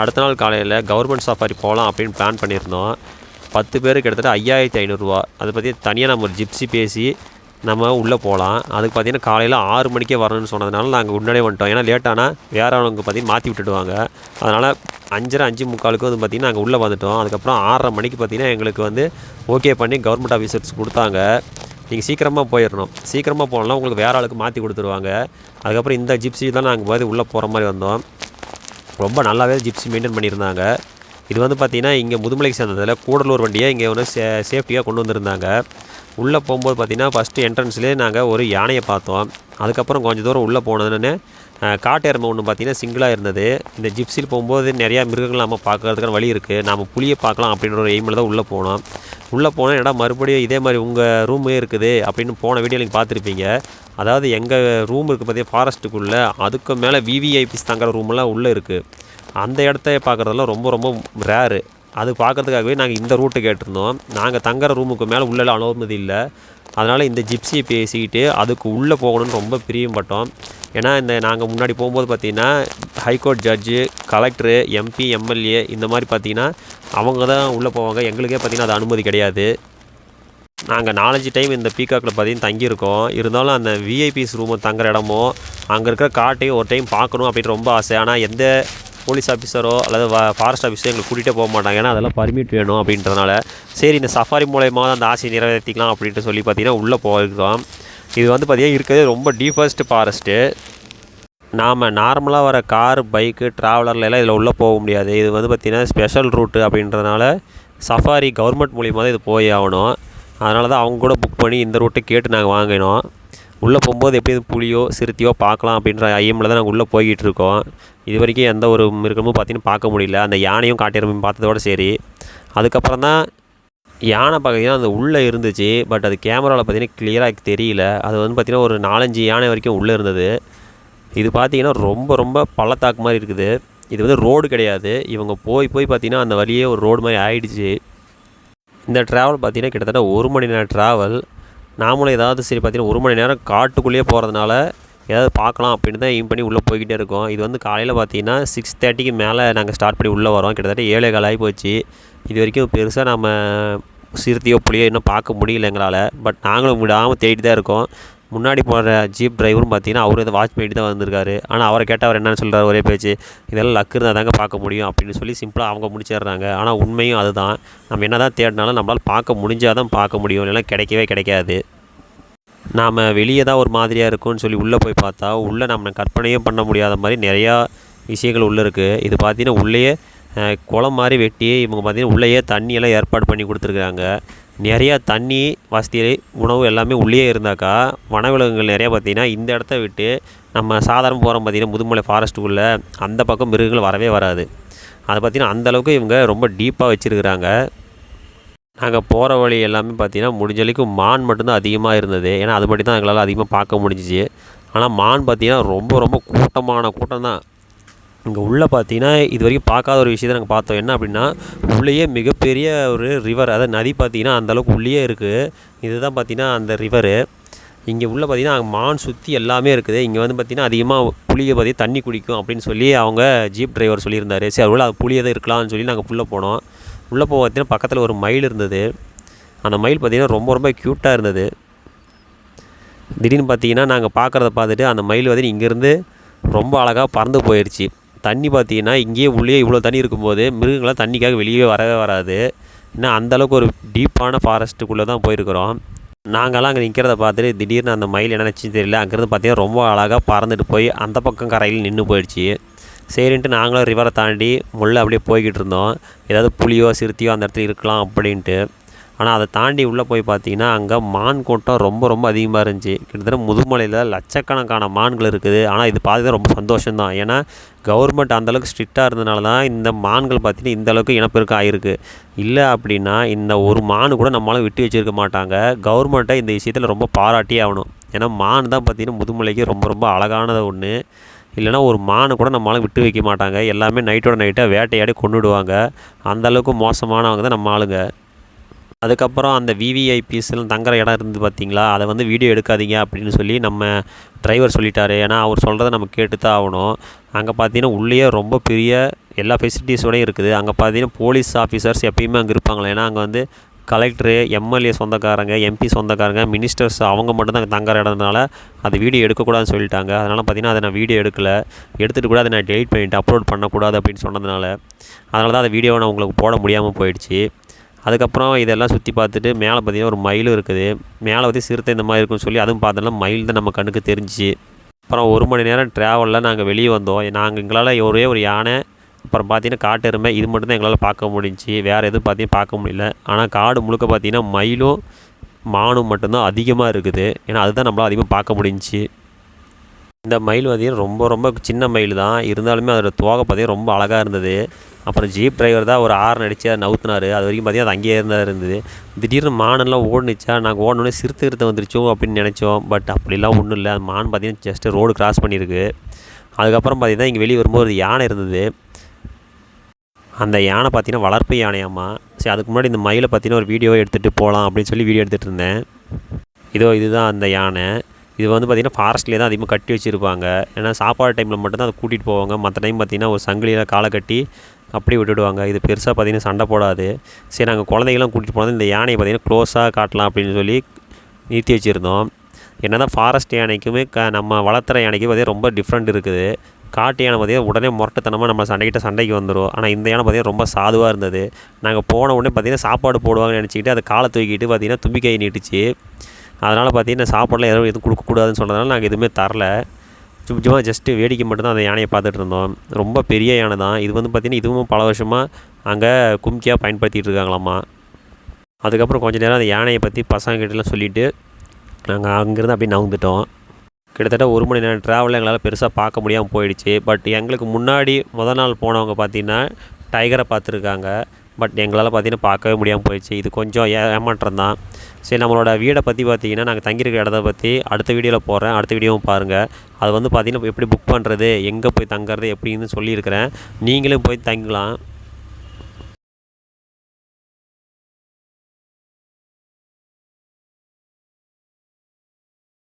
அடுத்த நாள் காலையில் கவர்மெண்ட் சஃபாரி போகலாம் அப்படின்னு பிளான் பண்ணியிருந்தோம். பத்து பேருக்கு கிட்டத்தட்ட ஐயாயிரத்தி ஐநூறுரூவா அதை பற்றி தனியாக நம்ம ஒரு ஜிப்ஸி பேசி நம்ம உள்ளே போகலாம் அதுக்கு பார்த்தீங்கன்னா காலையில் ஆறு மணிக்கே வரணும்னு சொன்னதுனால நாங்கள் முன்னாடியே வந்துட்டோம். ஏன்னா லேட்டானால் ஆளுங்க பற்றி மாற்றி விட்டுடுவாங்க. அதனால் அஞ்சரை அஞ்சு முக்காலுக்கு வந்து பார்த்திங்கன்னா நாங்கள் உள்ளே வந்துட்டோம். அதுக்கப்புறம் ஆறரை மணிக்கு பார்த்தீங்கன்னா எங்களுக்கு வந்து ஓகே பண்ணி கவர்மெண்ட் ஆஃபீஸர்ஸ் கொடுத்தாங்க. நீங்கள் சீக்கிரமாக போயிடணும். சீக்கிரமாக போகலாம் உங்களுக்கு வேறு ஆளுக்கு மாற்றி கொடுத்துருவாங்க. அதுக்கப்புறம் இந்த ஜிப்ஸி தான் நாங்கள் போய் உள்ளே போகிற மாதிரி வந்தோம். ரொம்ப நல்லாவே ஜிப்ஸி மெயின்டைன் பண்ணியிருந்தாங்க. இது வந்து பார்த்திங்கன்னா இங்கே முதுமலைக்கு சேர்ந்ததில் கூடலூர் வண்டியை இங்கே வந்து சே சேஃப்டியாக கொண்டு வந்திருந்தாங்க. உள்ளே போகும்போது பார்த்திங்கன்னா ஃபஸ்ட்டு என்ட்ரன்ஸ்லேயே நாங்கள் ஒரு யானையை பார்த்தோம். அதுக்கப்புறம் கொஞ்சம் தூரம் உள்ளே போனதுன்னு காட்டு எருமை ஒன்று பார்த்திங்கன்னா சிங்கிளாக இருந்தது. இந்த ஜிப்ஸில் போகும்போது நிறையா மிருகங்கள் நம்ம பார்க்கறதுக்கான வழி இருக்குது நாம் புளியை பார்க்கலாம் அப்படின்ற ஒரு எய்மில் தான் உள்ளே போனோம். உள்ளே போனால் என்னடா மறுபடியும் இதே மாதிரி உங்கள் ரூமே இருக்குது அப்படின்னு போன வீடியோ நீங்கள் பார்த்துருப்பீங்க. அதாவது எங்கள் ரூம் இருக்குது பார்த்தீங்கன்னா ஃபாரஸ்ட்டுக்குள்ளே அதுக்கு மேலே விவிஐபிஸ் தங்குற ரூமெல்லாம் உள்ளே இருக்குது அந்த இடத்த பார்க்குறதெல்லாம் ரொம்ப ரொம்ப ரேரு அது பார்க்கறதுக்காகவே நாங்கள் இந்த ரூட்டு கேட்டிருந்தோம். நாங்கள் தங்குற ரூமுக்கு மேலே உள்ளே அனுமதி இல்லை. அதனால் இந்த ஜிப்ஸியை பேசிக்கிட்டு அதுக்கு உள்ளே போகணும்னு ரொம்ப பிரியம்பட்டோம் ஏன்னா இந்த நாங்கள் முன்னாடி போகும்போது பார்த்தீங்கன்னா high court judge collector MP MLA இந்த மாதிரி பார்த்தீங்கன்னா அவங்க தான் உள்ளே போவாங்க. எங்களுக்கே பார்த்தீங்கன்னா அது அனுமதி கிடையாது. நாங்கள் நாலஞ்சு டைம் இந்த பீகாக்கில் பார்த்தீங்கன்னா தங்கியிருக்கோம். இருந்தாலும் அந்த விஐபிஸ் ரூமு தங்குற இடமோ அங்கே இருக்கிற காட்டையும் ஒரு டைம் பார்க்கணும் அப்படின்னு ரொம்ப ஆசை. ஆனால் எந்த போலீஸ் ஆஃபீஸரோ அல்லது ஃபாரஸ்ட் ஆஃபீஸரோ எங்களை கூட்டிகிட்டே போக மாட்டாங்க. ஏன்னா அதெல்லாம் பர்மிட் வேணும் அப்படின்றதுனால. சரி இந்த சஃபாரி மூலயமா அந்த ஆசையை நிறைவேற்றிக்கலாம் அப்படின்ட்டு சொல்லி பார்த்தீங்கன்னா உள்ளே போயிருக்கோம். இது வந்து பார்த்திங்கன்னா இருக்கிறதே ரொம்ப டீஃபஸ்ட் ஃபாரஸ்ட்டு நாம் நார்மலாக வர கார் பைக்கு ட்ராவலர்லாம் இதில் உள்ளே போக முடியாது. இது வந்து பார்த்திங்கன்னா ஸ்பெஷல் ரூட்டு அப்படின்றதுனால சஃபாரி கவர்மெண்ட் மூலியமாக தான் இது போய் ஆகணும். அதனால தான் அவங்க கூட புக் பண்ணி இந்த ரூட்டை கேட்டு நாங்கள் வாங்கினோம். உள்ளே போகும்போது எப்படி புளியோ புலியோ சிறுத்தையோ பார்க்கலாம் அப்படின்ற ஐயமில் தான் நாங்கள் உள்ளே போய்கிட்டு இருக்கோம். இது வரைக்கும் எந்த ஒரு மிருகமும் பார்த்தீங்கன்னா பார்க்க முடியல. அந்த யானையும் காட்டியரமையும் பார்த்ததோட சரி. அதுக்கப்புறம் தான் யானை பார்த்தீங்கன்னா அந்த உள்ளே இருந்துச்சு. பட் அது கேமராவில் பார்த்தீங்கன்னா கிளியராக தெரியல. அது வந்து பார்த்திங்கன்னா ஒரு நாலஞ்சு யானை வரைக்கும் உள்ளே இருந்தது. இது பார்த்தீங்கன்னா ரொம்ப ரொம்ப பள்ளத்தாக்கு மாதிரி இருக்குது. இது வந்து ரோடு கிடையாது. இவங்க போய் போய் பார்த்தீங்கன்னா அந்த வழியே ஒரு ரோடு மாதிரி ஆயிடுச்சு. இந்த ட்ராவல் பார்த்தீங்கன்னா கிட்டத்தட்ட ஒரு மணி நேரம் ட்ராவல் நாமளும் ஏதாவது சரி பார்த்தீங்கன்னா ஒரு மணி நேரம் காட்டுக்குள்ளேயே போகிறதுனால ஏதாவது பார்க்கலாம் அப்படின்னு தான் எய்ம் பண்ணி உள்ளே போய்கிட்டே இருக்கோம். இது வந்து காலையில் பார்த்தீங்கன்னா சிக்ஸ் தேர்ட்டிக்கு மேலே நாங்கள் ஸ்டார்ட் பண்ணி உள்ளே வரோம். கிட்டத்தட்ட ஏழே கால் ஆகி போச்சு. இது வரைக்கும் பெருசாக நம்ம சிறுத்தையோ புளியோ இன்னும் பார்க்க முடியல எங்களால். பட் நாங்களும் விடாமல் தேடிட்டு தான் இருக்கோம். முன்னாடி போகிற ஜீப் டிரைவரும் பார்த்தீங்கன்னா அவர் இதை வாட்ச் பண்ணிட்டு தான் வந்திருக்காரு. ஆனால் அவரை கேட்டால் அவர் என்னென்னு சொல்கிறார் ஒரே பேச்சு இதெல்லாம் லக்கு இருந்தால் தாங்க பார்க்க முடியும் அப்படின்னு சொல்லி சிம்பிளாக அவங்க முடிச்சிடுறாங்க. ஆனால் உண்மையும் அதுதான். நம்ம என்ன தான் தேடினாலும் நம்மளால் பார்க்க முடிஞ்சால் தான் பார்க்க முடியும். இல்லைன்னா கிடைக்கவே கிடைக்காது. நாம் வெளியே தான் ஒரு மாதிரியாக இருக்கும்னு சொல்லி உள்ளே போய் பார்த்தா உள்ளே நம்ம கற்பனையும் பண்ண முடியாத மாதிரி நிறையா விஷயங்கள் உள்ளே இருக்குது இது பார்த்தீங்கன்னா உள்ளேயே குளம் மாதிரி வெட்டி இவங்க பார்த்தீங்கன்னா உள்ளேயே தண்ணியெல்லாம் ஏற்பாடு பண்ணி கொடுத்துருக்காங்க. நிறையா தண்ணி வசதி உணவு எல்லாமே உள்ளேயே இருந்தாக்கா வனவிலங்குகள் நிறையா பார்த்தீங்கன்னா இந்த இடத்த விட்டு நம்ம சாதாரண போகிறோம் பார்த்தீங்கன்னா முதுமலை ஃபாரஸ்ட்டுக்குள்ளே அந்த பக்கம் மிருகங்கள் வரவே வராது. அதை பார்த்தீங்கன்னா அந்தளவுக்கு இவங்க ரொம்ப டீப்பாக வச்சுருக்குறாங்க. நாங்கள் போகிற வழி எல்லாமே பார்த்திங்கன்னா முடிஞ்ச வரைக்கும் மான் மட்டும்தான் அதிகமாக இருந்தது. ஏன்னா அது மட்டும் தான் எங்களால் அதிகமாக பார்க்க முடிஞ்சிச்சு. ஆனால் மான் பார்த்தீங்கன்னா ரொம்ப ரொம்ப கூட்டமான கூட்டம் தான் இங்கே உள்ளே பார்த்தீங்கன்னா இது வரைக்கும் பார்க்காத ஒரு விஷயத்தை நாங்கள் பார்த்தோம். என்ன அப்படின்னா உள்ளேயே மிகப்பெரிய ஒரு ரிவர் அதாவது நதி பார்த்தீங்கன்னா அந்தளவுக்கு உள்ளேயே இருக்குது இதுதான் பார்த்தீங்கன்னா அந்த ரிவரு இங்கே உள்ளே பார்த்தீங்கன்னா மான் சுற்றி எல்லாமே இருக்குது. இங்கே வந்து பார்த்திங்கன்னா அதிகமாக புளியை பற்றி தண்ணி குடிக்கும் அப்படின்னு சொல்லி அவங்க ஜீப் டிரைவர் சொல்லியிருந்தார். சரி உள்ள அது புளியை தான் இருக்கலாம்னு சொல்லி நாங்கள் உள்ளே போனோம். உள்ளே போக பார்த்தீங்கன்னா பக்கத்தில் ஒரு மயில் இருந்தது. அந்த மயில் பார்த்தீங்கன்னா ரொம்ப ரொம்ப க்யூட்டாக இருந்தது. திடீர்னு பார்த்தீங்கன்னா நாங்கள் பார்க்குறத பார்த்துட்டு அந்த மயில் வந்து இங்கேருந்து ரொம்ப அழகாக பறந்து போயிடுச்சு தண்ணி பார்த்தீங்கன்னா இங்கேயே உள்ளே இவ்வளோ தண்ணி இருக்கும்போது மிருகங்களாம் தண்ணிக்காக வெளியே வரவே வராது. ஏன்னா அந்தளவுக்கு ஒரு டீப்பான ஃபாரஸ்ட்டுக்குள்ளே தான் போயிருக்கிறோம். நாங்களாம் அங்கே நிற்கிறத பார்த்துட்டு திடீர்னு அந்த மயில் என்ன நினச்சி தெரியல. அங்கேருந்து பார்த்தீங்கன்னா ரொம்ப அழகாக பறந்துட்டு போய் அந்த பக்கம் கரையில் நின்று போயிடுச்சு. சரின்ட்டு நாங்களும் ரிவரை தாண்டி முள்ளே அப்படியே போய்கிட்டு இருந்தோம். ஏதாவது புலியோ சிறுத்தையோ அந்த இடத்துல இருக்கலாம் அப்படின்ட்டு. ஆனால் அதை தாண்டி உள்ளே போய் பார்த்தீங்கன்னா அங்கே மான் கூட்டம் ரொம்ப ரொம்ப அதிகமாக இருந்துச்சு. கிட்டத்தட்ட முதுமலையில் லட்சக்கணக்கான மான்கள் இருக்குது. ஆனால் இது பார்த்து ரொம்ப சந்தோஷம்தான். ஏன்னா கவர்மெண்ட் அந்தளவுக்கு ஸ்ட்ரிக்டாக இருந்தனால தான் இந்த மான்கள் பார்த்தீங்கன்னா இந்த அளவுக்கு இனப்பெருக்கம் ஆகிருக்கு இல்லை அப்படின்னா இந்த ஒரு மான் கூட நம்மளால விட்டு வச்சிருக்க மாட்டாங்க. கவர்மெண்ட்டை இந்த விஷயத்தில் ரொம்ப பாராட்டியே ஆகணும். ஏன்னா மான் தான் பார்த்தீங்கன்னா முதுமலைக்கு ரொம்ப ரொம்ப அழகானது ஒன்று இல்லைனா ஒரு மானை கூட நம்மளால விட்டு வைக்க மாட்டாங்க. எல்லாமே நைட்டோட நைட்டாக வேட்டையாடி கொண்டுடுவாங்க அந்தளவுக்கு மோசமானவங்க தான் நம்ம ஆளுங்க. அதுக்கப்புறம் அந்த விவிஐபிஸ்லாம் தங்குற இடம் இருந்து பார்த்தீங்களா அதை வந்து வீடியோ எடுக்காதீங்க அப்படின்னு சொல்லி நம்ம டிரைவர் சொல்லிட்டாரு. ஏன்னா அவர் சொல்கிறத நம்ம கேட்டு தான் ஆகணும். அங்கே பார்த்தீங்கன்னா உள்ளேயே ரொம்ப பெரிய எல்லா ஃபெசிலிட்டிஸோடையும் இருக்குது. அங்கே பார்த்தீங்கன்னா போலீஸ் ஆஃபீஸர்ஸ் எப்பயுமே அங்கே இருப்பாங்களே? ஏன்னா அங்கே வந்து கலெக்டரு எம்எல்ஏ சொந்தக்காரங்க எம்பி சொந்தக்காரங்க மினிஸ்டர்ஸ் அவங்க மட்டும்தான் அங்கே தங்குற இடம்னால அது வீடியோ எடுக்கக்கூடாதுன்னு சொல்லிட்டாங்க. அதனால் பார்த்தீங்கன்னா அதை நான் வீடியோ எடுக்கல. எடுத்துகிட்டு கூட அதை நான் டெலிட் பண்ணிவிட்டு அப்லோட் பண்ணக்கூடாது அப்படின்னு சொன்னதுனால. அதனால தான் அந்த வீடியோவை நான் உங்களுக்கு போட முடியாமல் போயிடுச்சு. அதுக்கப்புறம் இதெல்லாம் சுற்றி பார்த்துட்டு மேலே பார்த்திங்கன்னா ஒரு மயிலும் இருக்குது. மேலே வந்து சிறுத்தை இந்த மாதிரி இருக்குன்னு சொல்லி அதுவும் பார்த்தோம்னா மயில் தான் நம்ம கண்ணுக்கு தெரிஞ்சு அப்புறம் ஒரு மணி நேரம் ட்ராவலில் நாங்கள் வெளியே வந்தோம். நாங்கள் எங்களால் ஒரே ஒரு யானை அப்புறம் பார்த்தீங்கன்னா காட்டு எருமை இது மட்டும்தான் எங்களால் பார்க்க முடிஞ்சிச்சு. வேறு எதுவும் பார்த்தீங்கன்னா பார்க்க முடியல. ஆனால் காடு முழுக்க பார்த்தீங்கன்னா மயிலும் மானும் மட்டும்தான் அதிகமாக இருக்குது. ஏன்னா அதுதான் நம்மளால் அதிகமாக பார்க்க முடிஞ்சு இந்த மயில் பார்த்தீங்கன்னா ரொம்ப ரொம்ப சின்ன மயில் தான். இருந்தாலுமே அதோட தோகை பார்த்தீங்கன்னா ரொம்ப அழகாக இருந்தது. அப்புறம் ஜீப் டிரைவர் தான் ஒரு ஆறு அடித்து அதை நவுத்துனார். அது வரைக்கும் பார்த்தீங்கன்னா அது அங்கேயே இருந்தால் இருந்தது. திடீர்னு மானெல்லாம் ஓடுனுச்சா? நாங்கள் ஓடணுன்னே சிறுத்தை இருத்த வந்துருச்சோ அப்படின்னு நினச்சோம். பட் அப்படிலாம் ஒன்றும் இல்லை. அந்த மான் பார்த்தீங்கன்னா ஜஸ்ட்டு ரோடு கிராஸ் பண்ணியிருக்கு. அதுக்கப்புறம் பார்த்தீங்கன்னா இங்கே வெளியே வரும்போது ஒரு யானை இருந்தது. அந்த யானை பார்த்தீங்கன்னா வளர்ப்பு யானையாம்மா. சரி அதுக்கு முன்னாடி இந்த மயிலை பார்த்தீங்கன்னா ஒரு வீடியோவை எடுத்துகிட்டு போகலாம் அப்படின்னு சொல்லி வீடியோ எடுத்துகிட்டு இருந்தேன். இதோ இதுதான் அந்த யானை. இது வந்து பார்த்திங்கன்னா ஃபாரஸ்ட்லேயே தான் அதிகமாக கட்டி வச்சுருப்பாங்க. ஏன்னா சாப்பாடு டைமில் மட்டும்தான் அதை கூட்டிகிட்டு போவாங்க. மற்ற டைம் பார்த்திங்கன்னா ஒரு சங்கிலியில் காலை கட்டி அப்படியே விட்டுடுவாங்க. இது பெருசாக பார்த்திங்கன்னா சண்டை போடாது. சரி நாங்கள் குழந்தைங்களாம் கூட்டிகிட்டு போனது இந்த யானையை பார்த்திங்கன்னா க்ளோஸாக காட்டலாம் அப்படின்னு சொல்லி நிறுத்தி வச்சுருந்தோம். என்ன தான் ஃபாரஸ்ட் யானைக்குமே க நம்ம வளர்த்துற யானைக்கு பார்த்திங்கன்னா ரொம்ப டிஃப்ரெண்ட் இருக்குது. காட்டு யானை பார்த்திங்கன்னா உடனே முரட்டத்தனமாக நம்ம சண்டைக்கிட்ட சண்டைக்கு வந்துடும் ஆனால் இந்த யானை பார்த்திங்கன்னா ரொம்ப சாதுவாக இருந்தது. நாங்கள் போன உடனே பார்த்திங்கன்னா சாப்பாடு போடுவாங்கன்னு நினச்சிக்கிட்டு அதை காலை தூக்கிட்டு பார்த்திங்கன்னா தும்பிக்கை நீட்டுச்சு. அதனால் பார்த்தீங்கன்னா சாப்பாடுலாம் எதுவும் எதுவும் கொடுக்கக்கூடாதுன்னு சொன்னதுனால நாங்கள் எதுவுமே தரல. சும்மா சும்மா ஜஸ்ட்டு வேடிக்கை மட்டும்தான் அந்த யானையை பார்த்துட்டு இருந்தோம். ரொம்ப பெரிய யானை தான். இது வந்து பார்த்திங்கன்னா இதுவும் பல வருஷமாக அங்கே கும்கியாக பயன்படுத்திகிட்டு இருக்காங்களாம்மா அதுக்கப்புறம் கொஞ்ச நேரம் அந்த யானையை பற்றி பசங்கக்கிட்டலாம் சொல்லிவிட்டு நாங்கள் அங்கேருந்து அப்படியே நவுந்துட்டோம். கிட்டத்தட்ட ஒரு மணி நேரம் ட்ராவலில் எங்களால் பெருசாக பார்க்க முடியாமல் போயிடுச்சு. பட் எங்களுக்கு முன்னாடி முதல் நாள் போனவங்க பார்த்தீங்கன்னா டைகரை பார்த்துருக்காங்க. பட் எங்களால் பார்த்தீங்கன்னா பார்க்கவே முடியாமல் போயிடுச்சு. இது கொஞ்சம் ஏ ஏமாற்றம் தான் சரி நம்மளோட வீடை பற்றி பார்த்தீங்கன்னா நாங்கள் தங்கியிருக்க இடத்த பற்றி அடுத்த வீடியோவில் போகிறேன் அடுத்த வீடியோவும் பாருங்கள் அது வந்து பார்த்தீங்கன்னா எப்படி புக் பண்ணுறது எங்கே போய் தங்குறது எப்படின்னு சொல்லியிருக்கிறேன். நீங்களும் போய் தங்கலாம்.